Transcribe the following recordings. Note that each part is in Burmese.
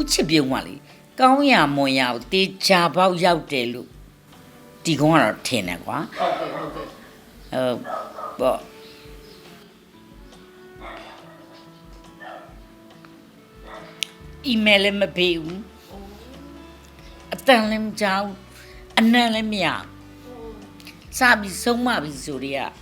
ဥချစ်ပြုံးကလေကောင်းရမွန်ရကိုတေချာပေါက်ရောက်တယ်လို့ဒီကောင်ကတော့ထင်တယ်ကွာဟုတ်ကဲ့ဟုတ်ကဲ့အဲပေါ့အီးမေးလ်လည်းမပေးဘူးအတန်လည်းမကြောက်အနံ့လည်းမရစပြီးဆုံးမပြီးဆိုရက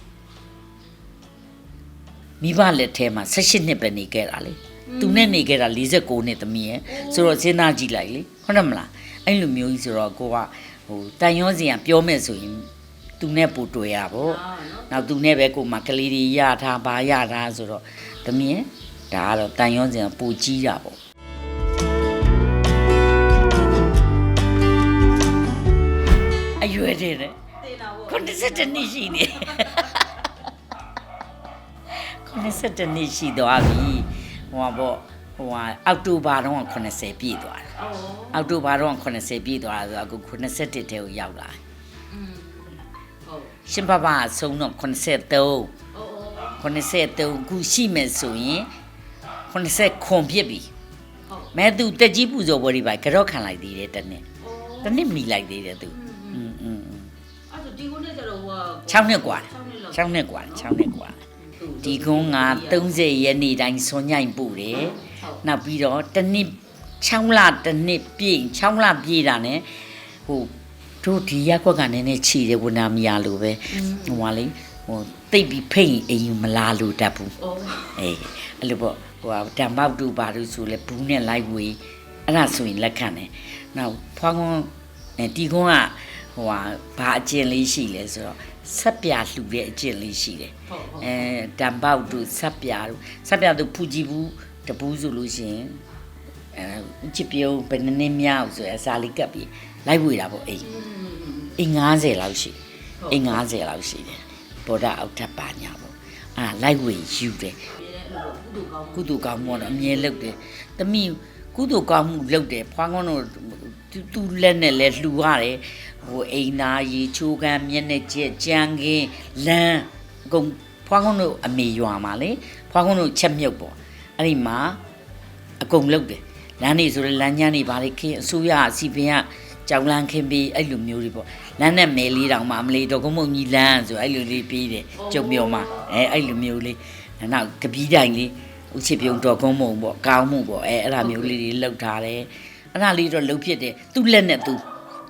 မိဘလက်ထဲမှာ16နှစ်ပဲနေခဲ့တာလေ သူနဲ့နေခဲ့တာ49နှစ်သမီးရဲ့ဆိုတော့စဉ်းစားကြည့်လိုက်လေဟုတ်တယ်မလားအဲ့လိုမျိုးကြီးဆိုတော့ကိုကဟိုတန်ရောစင်ကပြောမဲ့ဆိုရင်သူနဲ့ပူတွေ့ရပေါ့အာနော်နောက်သူနဲ့ပဲကိုမှကလေးတွေရထားပါရထားဆိုတော့သမီးရဲ့ဒါကတော့တန်ရုံးစင်ကပူကြီးတာပေါ့အရွယ်တဲ့တဲ့တင်တာပေါ့90နှစ်ရှိနေ90နှစ်ရှိသွားပြီ ဟိုပါပေါ့ဟိုဟာအောက်တိုဘာတော့80ပြည့်သွားတယ် အော် အောက်တိုဘာတော့80ပြည့်သွားတာဆိုတော့အခု91တဲကိုရောက်လာတယ် อืมဟုတ် ရှင်ဘဘအဆုံးတော့83 အော် 83ခုရှိမယ်ဆိုရင်80ခွန်ဖြစ်ပြီ ဟုတ် မဲသူတက်ကြီးပူဇော်ပွဲတွေပါကြော့ခံလိုက်သေးတယ်တနေ့ အော် တနေ့မိလိုက်သေးတယ်သူอืมอืม အဲ့ဒါဒီကုန်းနဲ့ကျတော့ဟိုက 6နှစ်กว่า 6နှစ်လောက် 6နှစ်กว่า6နှစ်กว่า ဒီကုန်းက30ရက်နေ့တိုင်းဆွန်ညိုင်ပူတယ်ဟုတ်နောက်ပြီးတော့တနေ့6လတစ်နှစ်ပြည့်6လပြည့်တာ ਨੇ ဟိုတို့ဒီရက်ကွက်ကနည်းနည်းခြည်တယ်ဝနာမရလို့ပဲဟိုဟာလေဟိုတိတ်ပြီးဖိတ်ရင်အိမ်ယူမလာလို့တတ်ဘူးအော်အေးအဲ့လိုပေါ့ဟိုဟာဓမ္မောက်တူပါလို့ဆိုလဲဘူးနဲ့လိုက်ဝေးအဲ့ဒါဆိုရင်လက်ခံတယ်နောက်ဖွားကွန်းအဲတီကွန်းကဟိုဟာဘာအကျင့်လေးရှိလဲဆိုတော့ ဆက်ပြလှူတဲ့အကျင့်လေးရှိတယ်ဟုတ်ဟုတ်အဲဓမ္မောက်တူဆက်ပြတို့ဆက်ပြတို့ဖူကြည့်ဘူးတပူးဆိုလို့ရှိရင်အဲချစ်ပြုံးဘယ်နှစ်နှစ်မြောက်ဆိုရယ်အစာလေးကပ်ပြီးလိုက်ဝေးတာပေါ့အိမ်အိမ်90လောက်ရှိအိမ်90လောက်ရှိတယ်ဗောဓအောက်ထပ်ပါညာပေါ့အာလိုက်ဝေးယူတယ်အဲ့လိုပေါ့ကုသိုလ်ကောင်းကုသိုလ်ကောင်းမှုကတော့အမြဲလုပ်တယ်။တမိကုသိုလ်ကောင်းမှုလုပ်တယ်ဖွားကောင်းတို့ သူသူလက်နဲ့လဲလှူရတယ်။ဟိုအိမ်သားရီချိုးကမ်းမျက်နှာကျက်ကြမ်းကင်းလမ်းအကုန်ဖွားကောင်းတို့အမေရွာမှာလေဖွားကောင်းတို့ချက်မြုပ်ပေါ့အဲ့ဒီမှာအကုန်လုပ်တယ်။လမ်းနေဆိုတော့လမ်းညမ်းနေပါလေခင်းအစိုးရအစီပင်ကကြောင်လန်းခင်းပြီးအဲ့လိုမျိုးတွေပေါ့လမ်းနဲ့မဲလေးတောင်မှအမလေးတော့ကုန်းမုံကြီးလမ်းဆိုအဲ့လိုလေးပြီးတယ်ကျုံမြော်မှာအဲအဲ့လိုမျိုးလေးနောက်ကပီးတိုင်လေးဥချစ်ပြုံတော်ကုန်းမုံပေါ့ကောင်းမှုပေါ့အဲအဲ့ဒါမျိုးလေးတွေလောက်ထားတယ် အဲ့ဒါလေးတော့လှုပ်ဖြစ်တယ်သူ့လက်နဲ့သူ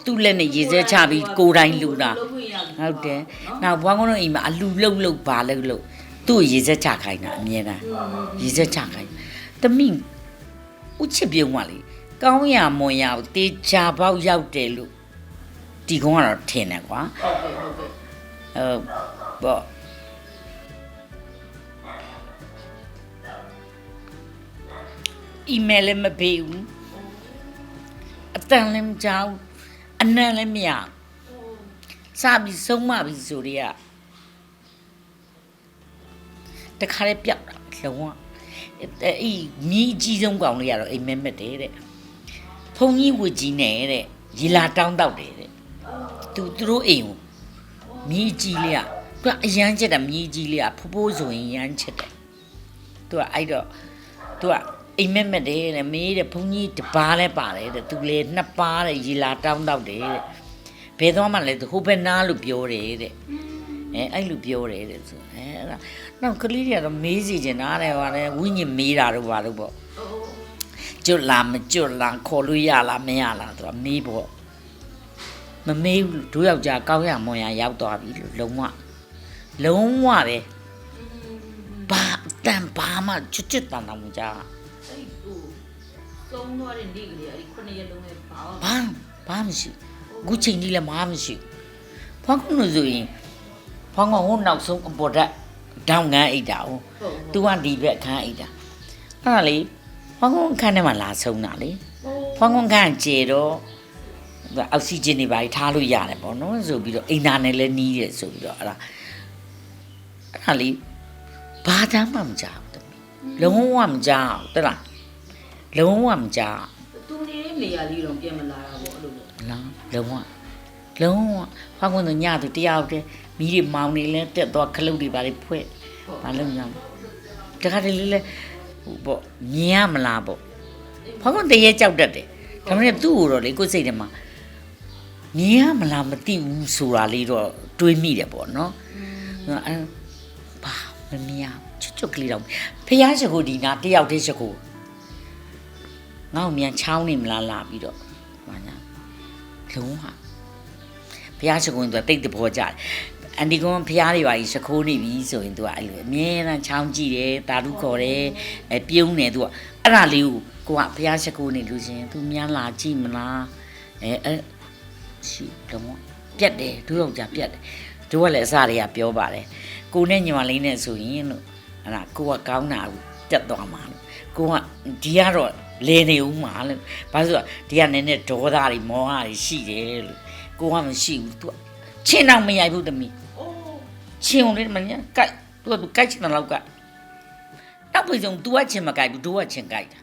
သူ့လက်နဲ့ရေစဲချပြီးကိုယ်တိုင်လူတာလုပ်ခွင့်ရဟုတ်တယ်နောက်ဘွားကုန်းတို့အိမ်မှာအလူလှုပ်လှုပ်ပါလှုပ်လှုပ်သူ့ကိုရေစဲချခိုင်းတာအမြဲတမ်းရေစဲချခိုင်းတမိဥချစ်ပြုံးကလေကောင်းရမွန်ရကိုတေချာပေါက်ရောက်တယ်လို့ဒီကောင်ကတော့ထင်တယ်ကွာဟုတ်ကဲ့ဟုတ်ကဲ့အဲပေါ့အီးမေးလ်လည်းမပေးဘူး အတန်လည်းမကြောက်အနံ့လည်းမရစပြီးဆုံးမပြီးဆိုတွေကတခါလေးပြောက်တာလုံးဝအေးမြည်အကြီးဆုံးကောင်လေးကတော့အိမ်မက်မက်တယ်တဲ့ဖုန်ကြီးဝကြီးနဲ့တဲ့ရီလာတောင်းတောက်တယ်တဲ့သူသူတို့အိမ်ကိုမြည်ကြီးလေးကသူကအရန်ချက်တာမြည်ကြီးလေးကဖိုးဖိုးဆိုရင်ရန်ချက်တယ်သူကအဲ့တော့သူက အိမ်မက်မက်တယ်တဲ့မေးတဲ့ဘုန်းကြီးတပါးလဲပါတယ်တဲ့သူလေနှစ်ပါးတဲ့ရီလာတောင်းတောက်တယ်တဲ့ဘယ်တော့မှလဲသူဟိုဘက်နားလို့ပြောတယ်တဲ့အဲအဲ့လိုပြောတယ်တဲ့ဆိုအဲအဲ့ဒါနောက်ကလေးတွေကတော့မေးစီချင်တာတဲ့ဟာလေဝိညာဉ်မေးတာတော့ဘာလို့ပေါ့ကျွတ်လားမကျွတ်လားခေါ်လို့ရလားမရလားသူကမေးပေါ့မမေးဘူးတို့ယောက်ျားကောင်းရမွန်ရရောက်သွားပြီလို့လုံးဝလုံးဝပဲဘာအတန်ဘာမှချွတ်ချွတ်တန်တန်မကြ အဲ့ဟိုသုံးသွားတဲ့နေ့ကလေးအဲ့ဒီခုနှစ်ရက်လုံးနဲ့ပါဘာဘာမှမရှိဘူးအခုချိန်ကြီးလည်းမမရှိဘူးဖွားကုန်းလို့ဆိုရင်ဖွားကုန်းဟိုနောက်ဆုံးအပေါ်တက်တောင်ငန်းအိတ်တာဟိုဟုတ်သူကဒီဘက်ခန်းအိတ်တာအဲ့ဒါလေဖွားကုန်းအခန်းထဲမှာလာဆုံးတာလေဖွားကုန်းခန်းကျေတော့အောက်ဆီဂျင်တွေပါထားလို့ရတယ်ပေါ့နော်ဆိုပြီးတော့အိမ်နာနဲ့လည်းနီးတယ်ဆိုပြီးတော့အဲ့ဒါအဲ့ဒါလေဘာတမ်းမှမကြောက်ဘူး လုံးဝမကြောက်တလားလုံးဝမကြောက်သူနေတဲ့နေရာလေးတော့ပြန်မလာတာပေါ့အဲ့လိုပေါ့လားလုံးဝလုံးဝဖောက်ကွန်းသူညသူတယောက်တည်းမိတွေမောင်နေလဲတက်သွားခလုတ်တွေပါလေဖွဲ့ဘာလို့ညာတခါတလေလဲဟိုပေါ့မြင်ရမလားပေါ့ဖကွန်တရေကြောက်တတ်တယ်ဒါပေမဲ့သူ့ကိုတော့လေကိုယ်စိတ်ထဲမှာမြင်ရမလားမသိဘူးဆိုတာလေးတော့တွေးမိတယ်ပေါ့နော်အဲ ဘာမမြင်ရချွတ်ချွတ်ကလေးတော့ဖះချကိုဒီနာတယောက်တည်းချကိုငါ့ကိုမြန်ချောင်းနေမလားလာပြီးတော့ဘာညာလုံးဟာဖះချကိုရင်သူကတိတ်တဘောကြတယ်အန်ဒီကွန်ဖះတွေပါကြီးရှခိုးနေပြီဆိုရင်သူကအဲ့လိုအမြဲတမ်းချောင်းကြည့်တယ်တာဓုခေါ်တယ်အဲပြုံးတယ်သူကအဲ့ဒါလေးကိုကိုကဖះရှခိုးနေလို့ရှရင်သူမြန်လာကြည့်မလားအဲအဲ့ရှိတော့ပြတ်တယ်ဒုတော့ကြပြတ်တယ် တို့ကလည်းအစားတွေကပြောပါတယ်ကိုနဲ့ညီမလေးနဲ့ဆိုရင်လို့အဲ့ဒါကိုကကောင်းတာကိုတက်သွားမှာလို့ကိုကဒီကတော့လဲနေဦးမှာလို့ဘာလို့ဆိုတော့ဒီကနည်းနည်းဒေါသတွေမောဟတွေရှိတယ်လို့ကိုကမရှိဘူးသူကချင်းတော့မရိုက်ဘူးတမီးအိုးချင်းုံလေးမညာကြိုက်သူကသူကြိုက်ချင်တဲ့လောက်ကနောက်ပြီးဆုံး तू ကချင်းမကြိုက်ဘူး तू ကချင်းကြိုက်တာ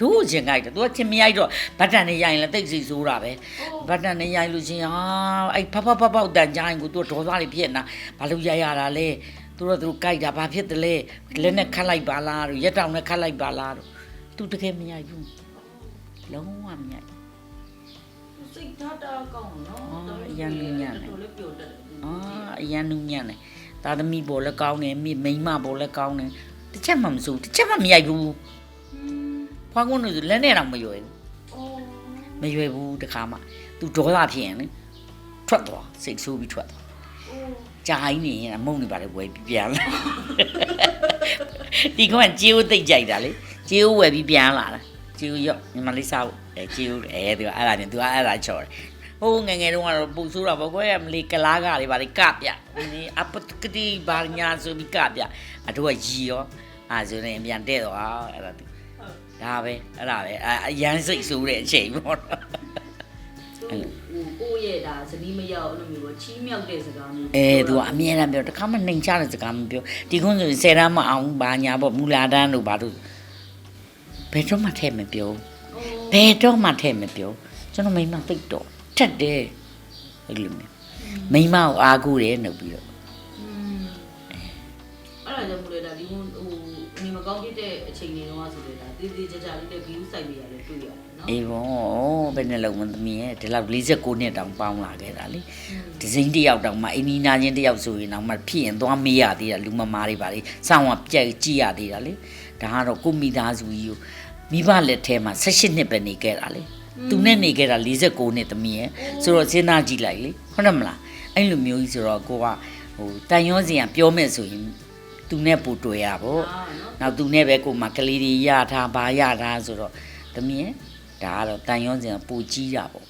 ဒူးချင်းကြိုက်တယ်သူကချင်းမရိုက်တော့ဘတ်တန်နဲ့ရိုက်ရင်လည်းတိတ်စီဆိုးတာပဲဘတ်တန်နဲ့ရိုက်လို့ချင်းဟာအဲ့ဖက်ဖက်ဖက်ဖက်တန်ကြိုင်းကိုသူကဒေါသတွေဖြစ်နေတာဘာလို့ရိုက်ရတာလဲသူတို့သူကြိုက်တာဘာဖြစ်တယ်လဲလက်နဲ့ခတ်လိုက်ပါလားတို့ရက်တောင်နဲ့ခတ်လိုက်ပါလားတို့သူတကယ်မရိုက်ဘူးလုံးဝမရိုက်စိတ်ဓာတ်တာကောင်းနော်အရန်နူးညံ့တယ်အာအရန်နူးညံ့တယ်သာသမီပေါ်လည်းကောင်းတယ်မိမိမပေါ်လည်းကောင်းတယ်တစ်ချက်မှမစိုးတစ်ချက်မှမရိုက်ဘူး ဖွားကုန်းတို့ဆိုလက်နဲ့တော့မရွယ်ဘူးအိုးမရွယ်ဘူးတခါမှသူဒေါသဖြစ်ရင်လေထွက်သွားစိတ်ဆိုးပြီးထွက်သွားအိုးကြာကြီးနေရင်မုံနေပါလေဝယ်ပြီးပြန်လာဒီကောင်ကကြေးဦးသိပ်ကြိုက်တာလေကြေးဦးဝယ်ပြီးပြန်လာတာကြေးဦးရော့ညီမလေးစားဖို့အဲကြေးဦးအဲသူကအဲ့ဒါနဲ့သူကအဲ့ဒါချော်တယ်ဟိုငယ်ငယ်တုန်းကတော့ပူဆိုးတာပေါ့ကွယ်မလေးကလားကလေးပါလေကပြဒီအပတကတိဘာညာဆိုပြီးကပြအတို့ကရီရောအာဆိုရင်ပြန်တဲ့တော့အဲ့ဒါသူ ဒါပဲအဲ့ဒါပဲအအရန်စိတ်ဆိုးတဲ့အချိန်ပေါ့နော်ဟိုကိုယ့်ရဲ့ဒါဇနီးမရောက်အဲ့လိုမျိုးပေါ့ချီးမြှောက်တဲ့စကားမျိုးအဲသူကအမြဲတမ်းပြောတခါမှနှိမ်ချတဲ့စကားမပြောဒီကုန်းဆိုရင်ဆယ်တန်းမအောင်ဘာညာပေါ့မူလာတန်းတို့ဘာတို့ဘယ်တော့မှထဲမပြောဘယ်တော့မှထဲမပြောကျွန်တော်မိမသိတော့ထက်တယ်အဲ့လိုမျိုးမိမကိုအားကိုးတယ်နှုတ်ပြီးတော့อืมအဲ့ဒါကြောင့်မို့လဲဒါဒီဟိုဟို နေမကောင်းဖြစ်တဲ့အချိန်တွေတော့ဆိုလဲဒါတေးသေးကြကြလေးတဲ့ view site တွေရတယ်တွေ့ရတယ်နော်အေးဘောဘယ်နဲ့လုံးမသမီးရဲ့ဒီလောက်49နှစ်တောင်ပေါင်းလာခဲ့တာလေဒီစိမ့်တစ်ယောက်တောင်မှအင်းနီနာချင်းတစ်ယောက်ဆိုရင်တော့မှဖြစ်ရင်သွားမေးရသေးတာလူမမားတွေပါလေစောင်းကပြက်ကြည့်ရသေးတာလေဒါကတော့ကိုမိသားစုကြီးကိုမိဘလက်ထဲမှာ18နှစ်ပဲနေခဲ့တာလေသူနဲ့နေခဲ့တာ49နှစ်သမီးရဲ့ဆိုတော့စဉ်းစားကြည့်လိုက်လေဟုတ်တယ်မလားအဲ့လိုမျိုးကြီးဆိုတော့ကိုကဟိုတန်ရောစင်ကပြောမဲ့ဆိုရင် သူနဲ့ပူတွေ့ရပေါ့အာနော်နောက်သူနဲ့ပဲကိုမှကလေးတွေရထားဘာရထားဆိုတော့သမီးရဲ့ဒါကတော့တန်ရောစင်ကပူကြီးတာပေါ့